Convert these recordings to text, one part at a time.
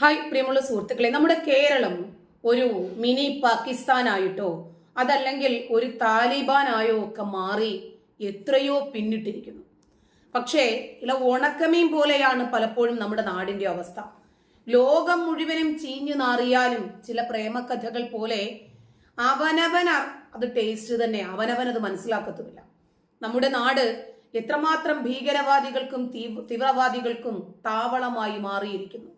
Hi പ്രിയമുള്ള സുഹൃത്തുക്കളെ. നമ്മുടെ കേരളം ഒരു മിനി പാകിസ്ഥാനായിട്ടോ അതല്ലെങ്കിൽ ഒരു താലിബാനായോ ഒക്കെ മാറി എത്രയോ പിന്നിട്ടിരിക്കുന്നു. പക്ഷേ ഇല്ല ഉണക്കമീൻ പോലെയാണ് പലപ്പോഴും നമ്മുടെ നാടിന്റെ അവസ്ഥ. ലോകം മുഴുവനും ചീഞ്ഞു നാറിയാലും ചില പ്രേമകഥകൾ പോലെ അവനവൻ അത് ടേസ്റ്റ് തന്നെ അവനവൻ അത് മനസ്സിലാക്കത്തുമില്ല. നമ്മുടെ നാട് എത്രമാത്രം ഭീകരവാദികൾക്കും തീവ്രവാദികൾക്കും താവളമായി മാറിയിരിക്കുന്നു.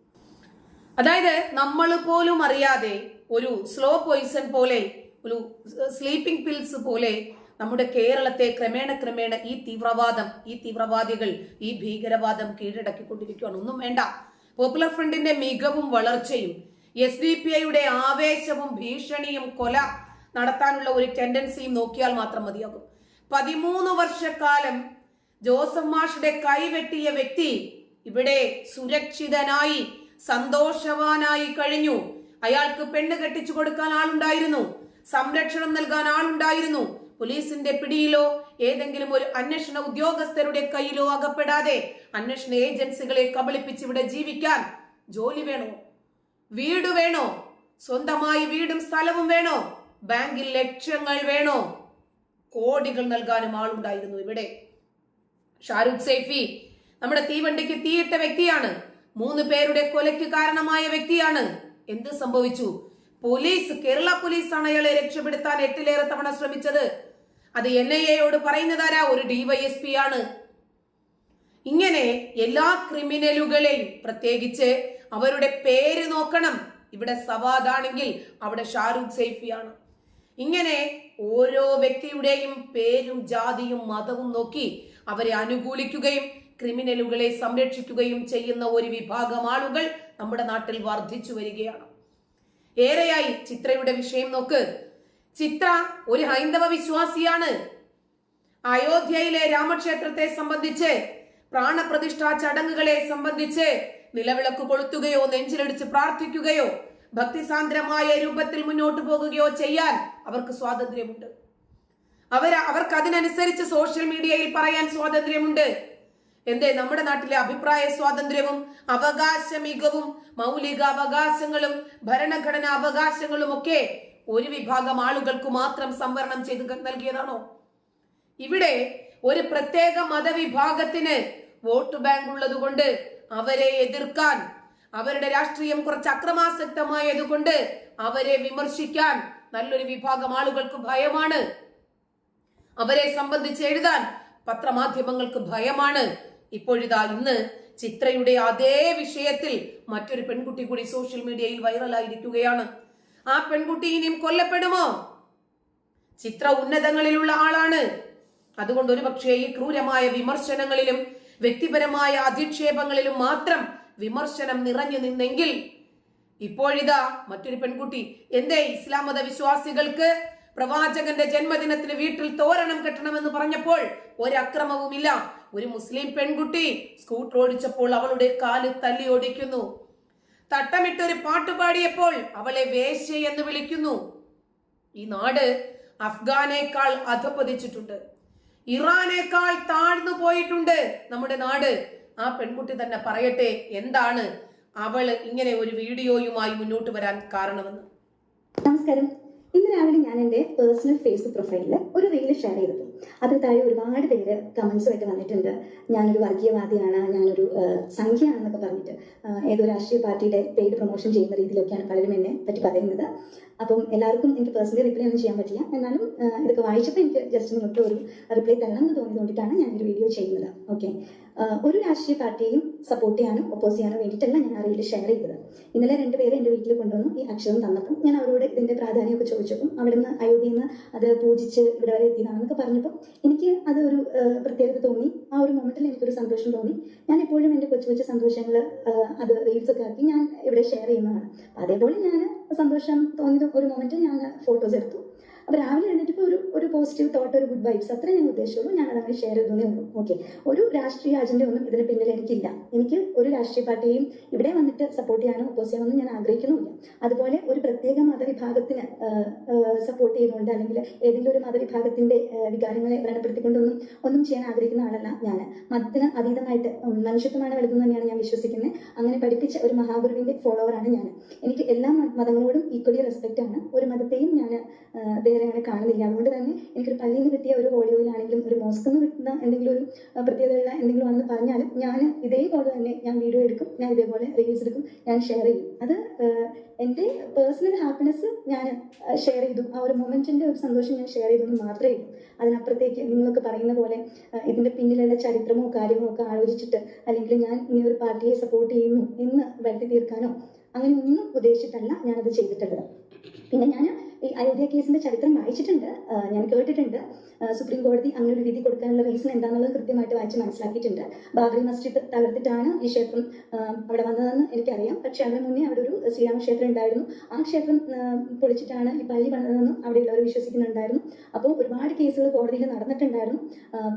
അതായത് നമ്മൾ പോലും അറിയാതെ ഒരു സ്ലോ പോയിസൺ പോലെ ഒരു സ്ലീപ്പിംഗ് പിൽസ് പോലെ നമ്മുടെ കേരളത്തെ ക്രമേണ ക്രമേണ ഈ തീവ്രവാദം ഈ തീവ്രവാദികൾ ഈ ഭീകരവാദം കീഴടക്കിക്കൊണ്ടിരിക്കുകയാണ് ഒന്നും വേണ്ട. പോപ്പുലർ ഫ്രണ്ടിന്റെ മികവും വളർച്ചയും എസ് ഡി പി ഐയുടെ ആവേശവും ഭീഷണിയും കൊല നടത്താനുള്ള ഒരു ടെൻഡൻസിയും നോക്കിയാൽ മാത്രം മതിയാകും. പതിമൂന്ന് വർഷക്കാലം ജോസഫ് മാഷിന്റെ കൈവെട്ടിയ വ്യക്തി ഇവിടെ സുരക്ഷിതനായി സന്തോഷവാനായി കഴിഞ്ഞു. അയാൾക്ക് പെണ്ണ് കെട്ടിച്ചു കൊടുക്കാൻ ആളുണ്ടായിരുന്നു. സംരക്ഷണം നൽകാൻ ആളുണ്ടായിരുന്നു. പോലീസിന്റെ പിടിയിലോ ഏതെങ്കിലും ഒരു അന്വേഷണ ഉദ്യോഗസ്ഥരുടെ കയ്യിലോ അകപ്പെടാതെ അന്വേഷണ ഏജൻസികളെ കബളിപ്പിച്ച് ഇവിടെ ജീവിക്കാൻ ജോലി വേണോ? വീട് വേണോ? സ്വന്തമായി വീടും സ്ഥലവും വേണോ? ബാങ്കിൽ ലക്ഷ്യങ്ങൾ വേണോ? കോടികൾ നൽകാനും ആളുണ്ടായിരുന്നു ഇവിടെ. ഷാരൂഖ് സൈഫി നമ്മുടെ തീവണ്ടിക്ക് തീയിട്ട വ്യക്തിയാണ്. മൂന്ന് പേരുടെ കൊലയ്ക്ക് കാരണമായ വ്യക്തിയാണ്. എന്ത് സംഭവിച്ചു? പോലീസ് കേരള പോലീസാണ് അയാളെ രക്ഷപ്പെടുത്താൻ എട്ടിലേറെ തവണ ശ്രമിച്ചത്. അത് എൻ ഐ എയോട് പറയുന്നതാരാ? ഒരു ഡിവൈഎസ്പി ആണ്. ഇങ്ങനെ എല്ലാ ക്രിമിനലുകളെയും പ്രത്യേകിച്ച് അവരുടെ പേര് നോക്കണം. ഇവിടെ സവാദാണെങ്കിൽ അവിടെ ഷാരൂഖ് സൈഫിയാണ്. ഇങ്ങനെ ഓരോ വ്യക്തിയുടെയും പേരും ജാതിയും മതവും നോക്കി അവരെ അനുകൂലിക്കുകയും ക്രിമിനലുകളെ സംരക്ഷിക്കുകയും ചെയ്യുന്ന ഒരു വിഭാഗം ആളുകൾ നമ്മുടെ നാട്ടിൽ വർദ്ധിച്ചു വരികയാണ്. ഏറെയായി ചിത്രയുടെ വിഷയം നോക്ക്. ചിത്ര ഒരു ഹൈന്ദവ വിശ്വാസിയാണ്. അയോധ്യയിലെ രാമക്ഷേത്രത്തെ സംബന്ധിച്ച് പ്രാണപ്രതിഷ്ഠാ ചടങ്ങുകളെ സംബന്ധിച്ച് നിലവിളക്ക് കൊളുത്തുകയോ നെഞ്ചിലടിച്ച് പ്രാർത്ഥിക്കുകയോ ഭക്തിസാന്ദ്രമായ രൂപത്തിൽ മുന്നോട്ട് പോകുകയോ ചെയ്യാൻ അവർക്ക് സ്വാതന്ത്ര്യമുണ്ട്. അവർ അവർക്ക് അതിനനുസരിച്ച് സോഷ്യൽ മീഡിയയിൽ പറയാൻ സ്വാതന്ത്ര്യമുണ്ട്. എന്തേ നമ്മുടെ നാട്ടിലെ അഭിപ്രായ സ്വാതന്ത്ര്യവും അവകാശ മികവും മൗലിക അവകാശങ്ങളും ഭരണഘടന അവകാശങ്ങളും ഒക്കെ ഒരു വിഭാഗം ആളുകൾക്ക് മാത്രം സംവരണം ചെയ്ത് നൽകിയതാണോ? ഇവിടെ ഒരു പ്രത്യേക മതവിഭാഗത്തിന് വോട്ട് ബാങ്ക് ഉള്ളതുകൊണ്ട് അവരെ എതിർക്കാൻ അവരുടെ രാഷ്ട്രീയം കുറച്ച് അക്രമാസക്തമായതുകൊണ്ട് അവരെ വിമർശിക്കാൻ നല്ലൊരു വിഭാഗം ആളുകൾക്ക് ഭയമാണ്. അവരെ സംബന്ധിച്ച് എഴുതാൻ പത്രമാധ്യമങ്ങൾക്ക് ഭയമാണ്. ഇപ്പോഴിതാ ഇന്ന് ചിത്രയുടെ അതേ വിഷയത്തിൽ മറ്റൊരു പെൺകുട്ടി കൂടി സോഷ്യൽ മീഡിയയിൽ വൈറലായിരിക്കുകയാണ്. ആ പെൺകുട്ടി ഇനിയും കൊല്ലപ്പെടുമോ? ചിത്ര ഉന്നതങ്ങളിലുള്ള ആളാണ്. അതുകൊണ്ട് ഒരുപക്ഷെ ഈ ക്രൂരമായ വിമർശനങ്ങളിലും വ്യക്തിപരമായ അധിക്ഷേപങ്ങളിലും മാത്രം വിമർശനം നിറഞ്ഞു നിന്നെങ്കിൽ ഇപ്പോഴിതാ മറ്റൊരു പെൺകുട്ടി എന്തേ ഇസ്ലാം മത വിശ്വാസികൾക്ക് പ്രവാചകന്റെ ജന്മദിനത്തിന് വീട്ടിൽ തോരണം കെട്ടണമെന്ന് പറഞ്ഞപ്പോൾ ഒരക്രമവുമില്ല. ഒരു മുസ്ലിം പെൺകുട്ടി സ്കൂട്ടർ ഓടിച്ചപ്പോൾ അവളുടെ കാൽ തല്ലി ഓടിക്കുന്നു. തട്ടമിട്ടൊരു പാട്ട് പാടിയപ്പോൾ അവളെ വേശ്യ എന്ന് വിളിക്കുന്നു. ഈ നാട് അഫ്ഗാനേക്കാൾ അധപ്പതിച്ചിട്ടുണ്ട് ഇറാനേക്കാൾ താഴ്ന്നു പോയിട്ടുണ്ട് നമ്മുടെ നാട്. ആ പെൺകുട്ടി തന്നെ പറയട്ടെ എന്താണ് അവൾ ഇങ്ങനെ ഒരു വീഡിയോയുമായി മുന്നോട്ട് വരാൻ കാരണമെന്ന്? നമസ്കാരം. ഇന്ന് രാവിലെ ഞാൻ എന്റെ പേഴ്സണൽ ഫേസ്ബുക്ക് പ്രൊഫൈലിൽ ഒരു റീൽ ഷെയർ ചെയ്തിട്ടു. അത് താഴെ ഒരുപാട് പേര് കമൻസുമായിട്ട് വന്നിട്ടുണ്ട്. ഞാനൊരു വർഗീയവാദിയാണ് ഞാനൊരു സംഖ്യയാണെന്നൊക്കെ പറഞ്ഞിട്ട്. ഏതോ രാഷ്ട്രീയ പാർട്ടിയുടെ പേര് പ്രൊമോഷൻ ചെയ്യുന്ന രീതിയിലൊക്കെയാണ് പലരും എന്നെ പറ്റി പറയുന്നത്. അപ്പം എല്ലാവർക്കും എനിക്ക് പേഴ്സണലി റിപ്ലൈ ഒന്നും ചെയ്യാൻ പറ്റില്ല. എന്നാലും ഇതൊക്കെ വായിച്ചപ്പോൾ എനിക്ക് ജസ്റ്റ് നിങ്ങൾക്ക് ഒരു റിപ്ലൈ തരണം എന്ന് തോന്നിയതുകൊണ്ടിട്ടാണ് ഞാൻ ഒരു വീഡിയോ ചെയ്യുന്നത് ഓക്കെ ഒരു രാഷ്ട്രീയ പാർട്ടിയെയും സപ്പോർട്ട് ചെയ്യാനും ഒപ്പോസ് ചെയ്യാനും വേണ്ടിയിട്ടല്ല ഞാൻ ആ റീൽ ഷെയർ ചെയ്തത്. ഇന്നലെ രണ്ടുപേരെ എന്റെ വീട്ടിൽ കൊണ്ടുവന്നു. ഈ അക്ഷരം തന്നപ്പോൾ ഞാൻ അവരോട് ഇതിന്റെ പ്രാധാന്യമൊക്കെ ചോദിച്ചപ്പോൾ അവിടുന്ന് അയോധ്യയിൽ നിന്ന് അത് പൂജിച്ച് ഇവിടെ വരെ എത്തിയതാണെന്നൊക്കെ പറഞ്ഞപ്പോൾ എനിക്ക് അത് ഒരു പ്രത്യേകത തോന്നി. ആ ഒരു മൊമെന്റിൽ എനിക്കൊരു സന്തോഷം തോന്നി. ഞാൻ എപ്പോഴും എന്റെ കൊച്ചു കൊച്ചു സന്തോഷങ്ങൾ അത് റീൽസ് ഒക്കെ ആക്കി ഞാൻ ഇവിടെ ഷെയർ ചെയ്യുന്നതാണ്. അതേപോലെ ഞാൻ സന്തോഷം തോന്നിയത് ഒരു മൊമെന്റ് ഞാൻ ഫോട്ടോസ് എടുത്തു. അപ്പോൾ രാവിലെ എഴുന്നേറ്റ് ഒരു ഒരു പോസിറ്റീവ് തോട്ട് ഒരു ഗുഡ് വൈബ്സ് അത്രേ ഞാൻ ഉദ്ദേശിച്ചുള്ളൂ. ഞാൻ അതങ്ങനെ ഷെയർ ചെയ്തേ ഉള്ളൂ. ഓക്കെ ഒരു രാഷ്ട്രീയ അജണ്ട ഒന്നും ഇതിന് പിന്നിൽ എനിക്കില്ല. എനിക്ക് ഒരു രാഷ്ട്രീയ പാർട്ടിയെയും ഇവിടെ വന്നിട്ട് സപ്പോർട്ട് ചെയ്യാനോ ഒപ്പോസ് ചെയ്യാനോ ഞാൻ ആഗ്രഹിക്കുന്നുമില്ല. അതുപോലെ ഒരു പ്രത്യേക മതവിഭാഗത്തിന് സപ്പോർട്ട് ചെയ്തുകൊണ്ട് അല്ലെങ്കിൽ ഏതെങ്കിലും ഒരു മതവിഭാഗത്തിന്റെ വികാരങ്ങളെ വ്രണപ്പെടുത്തിക്കൊണ്ടൊന്നും ഒന്നും ചെയ്യാൻ ആഗ്രഹിക്കുന്ന ആളല്ല ഞാൻ. മതത്തിന് അതീതമായിട്ട് മനുഷ്യത്വമാണ് വലുതെന്ന് തന്നെയാണ് ഞാൻ വിശ്വസിക്കുന്നത് അങ്ങനെ പഠിപ്പിച്ച ഒരു മഹാഗുരുവിന്റെ ഫോളോവറാണ് ഞാൻ. എനിക്ക് എല്ലാ മതങ്ങളോടും ഈക്വലി റെസ്പെക്റ്റ് ആണ്. ഒരു മതത്തെയും ഞാൻ വേറെ അങ്ങനെ കാണുന്നില്ല. അതുകൊണ്ട് തന്നെ എനിക്കൊരു പള്ളിയിൽ നിന്ന് കിട്ടിയ ഒരു ഹോളി ഓയിൽ ആണെങ്കിലും ഒരു മോസ്കിൽ നിന്ന് കിട്ടുന്ന എന്തെങ്കിലും ഒരു പ്രത്യേകതയുള്ള എന്തെങ്കിലും ആണെന്ന് പറഞ്ഞാലും ഞാൻ ഇതേപോലെ തന്നെ ഞാൻ വീഡിയോ എടുക്കും ഞാൻ ഇതേപോലെ റീൽസ് എടുക്കും ഞാൻ ഷെയർ ചെയ്യും. അത് എന്റെ പേഴ്സണൽ ഹാപ്പിനെസ് ഞാൻ ഷെയർ ചെയ്തു. ആ ഒരു മൊമെന്റിന്റെ ഒരു സന്തോഷം ഞാൻ ഷെയർ ചെയ്തു എന്ന് മാത്രമേ ഉള്ളൂ. അതിനപ്പുറത്തേക്ക് നിങ്ങളൊക്കെ പറയുന്ന പോലെ ഇതിന്റെ പിന്നിലുള്ള ചരിത്രമോ കാര്യമോ ഒക്കെ ആലോചിച്ചിട്ട് അല്ലെങ്കിൽ ഞാൻ ഈ ഒരു പാർട്ടിയെ സപ്പോർട്ട് ചെയ്യുന്നു എന്ന് വരുത്തി തീർക്കാനോ അങ്ങനെ ഒന്നും ഉദ്ദേശിച്ചിട്ടല്ല ഞാനത് ചെയ്തിട്ടുള്ളത്. പിന്നെ ഞാൻ ഈ അയോധ്യ കേസിന്റെ ചരിത്രം വായിച്ചിട്ടുണ്ട് ഞാൻ കേട്ടിട്ടുണ്ട്. സുപ്രീം കോടതി അങ്ങനെ ഒരു വിധി കൊടുക്കാനുള്ള റീസൺ എന്താണെന്നുള്ളത് കൃത്യമായിട്ട് വായിച്ച് മനസ്സിലാക്കിയിട്ടുണ്ട്. ബാബറി മസ്ജിദ് തകർത്തിട്ടാണ് ഈ ക്ഷേത്രം അവിടെ വന്നതെന്ന് എനിക്കറിയാം. പക്ഷെ അതിന് മുന്നേ അവിടെ ഒരു ശ്രീരാമ ക്ഷേത്രം ഉണ്ടായിരുന്നു. ആ ക്ഷേത്രം പൊളിച്ചിട്ടാണ് ഈ പള്ളി വന്നതെന്നും അവിടെയുള്ളവർ വിശ്വസിക്കുന്നുണ്ടായിരുന്നു. അപ്പോൾ ഒരുപാട് കേസുകൾ കോടതിയിൽ നടന്നിട്ടുണ്ടായിരുന്നു.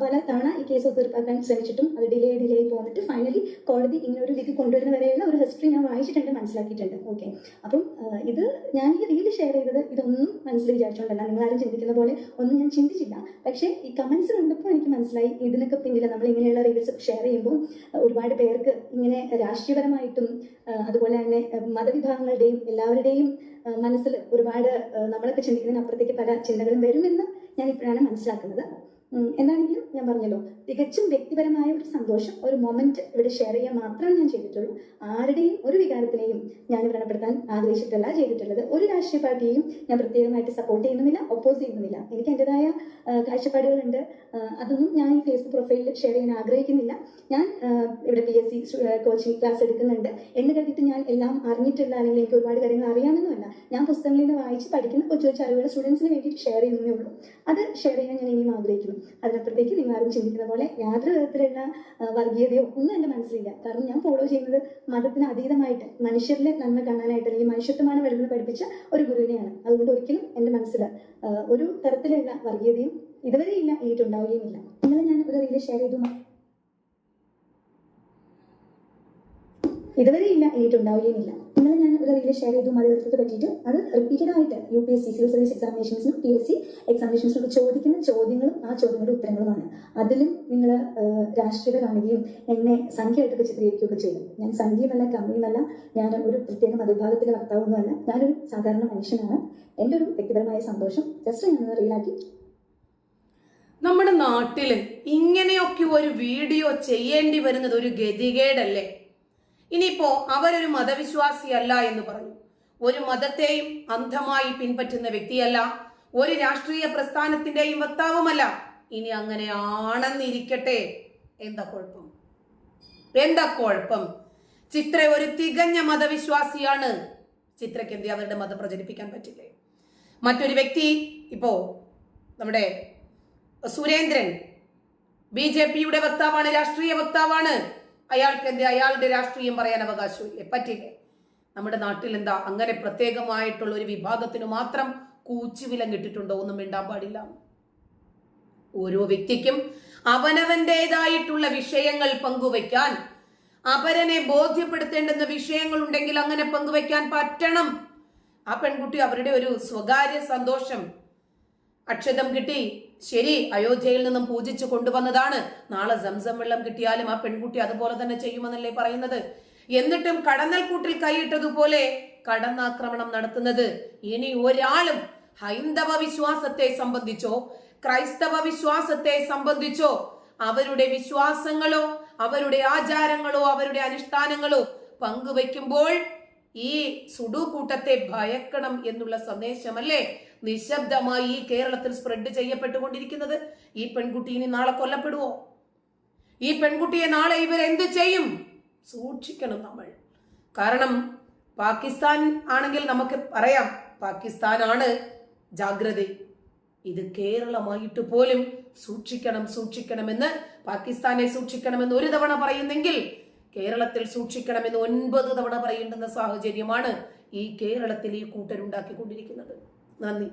പല തവണ ഈ കേസ് തീർപ്പാക്കാൻ ശ്രമിച്ചിട്ടും അത് ഡിലേ ഡിലേ പോന്നിട്ട് ഫൈനലി കോടതി ഇങ്ങനെ ഒരു വിധി കൊണ്ടുവരുന്ന വരെയുള്ള ഒരു ഹിസ്റ്ററി ഞാൻ വായിച്ചിട്ടുണ്ട് മനസ്സിലാക്കിയിട്ടുണ്ട്. ഓക്കെ അപ്പം ഇത് ഞാൻ ഈ റീൽ ഷെയർ ചെയ്തത് ഇതൊന്നും മനസ്സിൽ വിചാരിച്ചുകൊണ്ടല്ല നിങ്ങളാരും ചിന്തിക്കുന്ന പോലെ ഒന്നും ഞാൻ ചിന്തിച്ചില്ല. പക്ഷേ ഈ കമൻസ് കണ്ടപ്പോൾ എനിക്ക് മനസ്സിലായി. ഇതിനൊക്കെ പിന്നിൽ നമ്മൾ ഇങ്ങനെയുള്ള റീൽസ് ഷെയർ ചെയ്യുമ്പോൾ ഒരുപാട് പേർക്ക് ഇങ്ങനെ രാഷ്ട്രീയപരമായിട്ടും അതുപോലെ തന്നെ മതവിഭാഗങ്ങളുടെയും എല്ലാവരുടെയും മനസ്സിൽ ഒരുപാട് നമ്മളൊക്കെ ചിന്തിക്കുന്നതിനപ്പുറത്തേക്ക് പല ചിന്തകളും വരുമെന്ന് ഞാൻ ഇപ്പോഴാണ് മനസ്സിലാക്കുന്നത്. ഉം, എന്താണെങ്കിലും ഞാൻ പറഞ്ഞല്ലോ തികച്ചും വ്യക്തിപരമായ ഒരു സന്തോഷം ഒരു മൊമെന്റ് ഇവിടെ ഷെയർ ചെയ്യാൻ മാത്രമേ ഞാൻ ചെയ്തിട്ടുള്ളൂ. ആരുടെയും ഒരു വികാരത്തിനെയും ഞാൻ വ്രണപ്പെടുത്താൻ ആഗ്രഹിച്ചിട്ടല്ല ചെയ്തിട്ടുള്ളത്. ഒരു രാഷ്ട്രീയ പാർട്ടിയെയും ഞാൻ പ്രത്യേകമായിട്ട് സപ്പോർട്ട് ചെയ്യുന്നുമില്ല ഒപ്പോസ് ചെയ്യുന്നുമില്ല. എനിക്ക് എന്റെതായ കാഴ്ചപ്പാടുകളുണ്ട്. അതൊന്നും ഞാൻ ഈ ഫേസ്ബുക്ക് പ്രൊഫൈലിൽ ഷെയർ ചെയ്യാൻ ആഗ്രഹിക്കുന്നില്ല. ഞാൻ ഇവിടെ P S C coaching class എടുക്കുന്നുണ്ട്. എന്ന് കരുതിയിട്ട് ഞാൻ എല്ലാം അറിഞ്ഞിട്ടില്ല അല്ലെങ്കിൽ എനിക്ക് ഒരുപാട് കാര്യങ്ങൾ അറിയാമെന്നല്ല ഞാൻ പുസ്തകങ്ങളിൽ നിന്ന് വായിച്ച് പഠിക്കുന്ന കൊച്ചു കൊച്ചു അറിവുകൾ സ്റ്റുഡൻസിന് വേണ്ടിയിട്ട് ഷെയർ ചെയ്യുന്നേ ഉള്ളൂ. അത് ഷെയർ ചെയ്യാൻ ഞാൻ ഇനിയും ആഗ്രഹിക്കുന്നു. അതിനപ്പുറത്തേക്ക് നിങ്ങൾ ആരും ചിന്തിക്കുന്ന പോലെ യാതൊരു വിധത്തിലുള്ള വർഗീയതയോ ഒന്നും എന്റെ മനസ്സിലില്ല. കാരണം ഞാൻ ഫോളോ ചെയ്യുന്നത് മതത്തിന് അതീതമായിട്ട് മനുഷ്യരിലെ നന്മ കാണാനായിട്ട് അല്ലെങ്കിൽ മനുഷ്യത്വമാണ് വരുന്നത് പഠിപ്പിച്ച ഒരു ഗുരുവിനെയാണ്. അതുകൊണ്ട് ഒരിക്കലും എന്റെ മനസ്സിൽ ഒരു തരത്തിലുള്ള വർഗീയതയും ഇതുവരെ ഇല്ല ഇനിയിട്ടുണ്ടാവുകയുമില്ല ഇന്നലെ ഞാൻ ഒരു റീൽ ഷെയർ ചെയ്തു. ഇതുവരെ ഇല്ല ഇനിയിട്ടുണ്ടാവുകയുമില്ല ഇന്നലെ ഞാൻ ഒരു റീൽ ഷെയർ ചെയ്തു മലയാളത്തെ പറ്റിയിട്ട്. അത് റിപ്പീറ്റഡ് ആയിട്ട് U P S C civil service എക്സാമിനേഷൻസിനും P S C എക്സാമിനേഷൻസിനൊക്കെ ചോദിക്കുന്ന ചോദ്യങ്ങളും ആ ചോദ്യങ്ങളുടെ ഉത്തരങ്ങളുമാണ്. അതിലും നിങ്ങൾ രാഷ്ട്രീയത കാണുകയും എന്നെ സംഖ്യയായിട്ടൊക്കെ ചിത്രീകരിക്കുകയൊക്കെ ചെയ്യും. ഞാൻ സംഖ്യയുമല്ല കമ്മിയുമല്ല ഞാൻ ഒരു പ്രത്യേക മതവിഭാഗത്തിലെ ഭർത്താവൊന്നുമല്ല ഞാനൊരു സാധാരണ മനുഷ്യനാണ്. എന്റെ ഒരു വ്യക്തിപരമായ സന്തോഷം ജസ്റ്റ് ഞാൻ റീലാക്കി നമ്മുടെ നാട്ടിൽ ഇങ്ങനെയൊക്കെ ഒരു വീഡിയോ ചെയ്യേണ്ടി വരുന്നത് ഒരു ഗതികേടല്ലേ? ഇനിയിപ്പോ അവരൊരു മതവിശ്വാസിയല്ല എന്ന് പറഞ്ഞു. ഒരു മതത്തെയും അന്ധമായി പിൻപറ്റുന്ന വ്യക്തിയല്ല ഒരു രാഷ്ട്രീയ പ്രസ്ഥാനത്തിന്റെയും വക്താവുമല്ല. ഇനി അങ്ങനെ ആണെന്നിരിക്കട്ടെ. എന്താ കുഴപ്പം? എന്താ കുഴപ്പം? ചിത്ര ഒരു തികഞ്ഞ മതവിശ്വാസിയാണ്. ചിത്രയ്ക്ക് എന്ത് അവരുടെ മതം പ്രചരിപ്പിക്കാൻ പറ്റില്ലേ? മറ്റൊരു വ്യക്തി ഇപ്പോ നമ്മുടെ സുരേന്ദ്രൻ ബി ജെ പിയുടെ വക്താവാണ് രാഷ്ട്രീയ വക്താവാണ്. അയാൾക്ക് എന്ത് അയാളുടെ രാഷ്ട്രീയം പറയാൻ അവകാശമില്ലേ? പറ്റില്ലേ? നമ്മുടെ നാട്ടിൽ എന്താ അങ്ങനെ പ്രത്യേകമായിട്ടുള്ള ഒരു വിഭാഗത്തിന് മാത്രം കൂച്ചുവില കിട്ടിയിട്ടുണ്ടോ ഒന്നും മിണ്ടാൻ പാടില്ല. ഓരോ വ്യക്തിക്കും അവനവന്റേതായിട്ടുള്ള വിഷയങ്ങൾ പങ്കുവയ്ക്കാൻ അപരനെ ബോധ്യപ്പെടുത്തേണ്ടുന്ന വിഷയങ്ങൾ ഉണ്ടെങ്കിൽ അങ്ങനെ പങ്കുവയ്ക്കാൻ പറ്റണം. ആ പെൺകുട്ടി അവരുടെ ഒരു സ്വകാര്യ സന്തോഷം അക്ഷതം കിട്ടി. ശരി അയോധ്യയിൽ നിന്നും പൂജിച്ചു കൊണ്ടുവന്നതാണ്. നാളെ സംസം വെള്ളം കിട്ടിയാലും ആ പെൺകുട്ടി അതുപോലെ തന്നെ ചെയ്യുമെന്നല്ലേ പറയുന്നത്. എന്നിട്ടും കടന്നൽ കൂട്ടിൽ കൈയിട്ടതുപോലെ കടന്നാക്രമണം നടത്തുന്നത്. ഇനി ഒരാളും ഹൈന്ദവ വിശ്വാസത്തെ സംബന്ധിച്ചോ ക്രൈസ്തവ വിശ്വാസത്തെ സംബന്ധിച്ചോ അവരുടെ വിശ്വാസങ്ങളോ അവരുടെ ആചാരങ്ങളോ അവരുടെ അനുഷ്ഠാനങ്ങളോ പങ്കുവെക്കുമ്പോൾ ഈ സുഡു കൂട്ടത്തെ ഭയക്കണം എന്നുള്ള സന്ദേശമല്ലേ? നിശബ്ദമായി ഈ കേരളത്തിൽ സ്പ്രെഡ് ചെയ്യപ്പെട്ടുകൊണ്ടിരിക്കുന്നത്? ഈ പെൺകുട്ടി ഇനി നാളെ കൊല്ലപ്പെടുവോ? ഈ പെൺകുട്ടിയെ നാളെ ഇവർ എന്ത് ചെയ്യും? സൂക്ഷിക്കണം നമ്മൾ. കാരണം പാകിസ്ഥാൻ ആണെങ്കിൽ നമുക്ക് പറയാം പാകിസ്ഥാനാണ് ജാഗ്രത. ഇത് കേരളമായിട്ട് പോലും സൂക്ഷിക്കണം സൂക്ഷിക്കണമെന്ന് പാകിസ്ഥാനെ സൂക്ഷിക്കണമെന്ന് ഒരു തവണ പറയുന്നെങ്കിൽ കേരളത്തിൽ സൂക്ഷിക്കണമെന്ന് ഒൻപത് തവണ പറയേണ്ടുന്ന സാഹചര്യമാണ് ഈ കേരളത്തിൽ ഈ കൂട്ടരുണ്ടാക്കിക്കൊണ്ടിരിക്കുന്നത്. 那你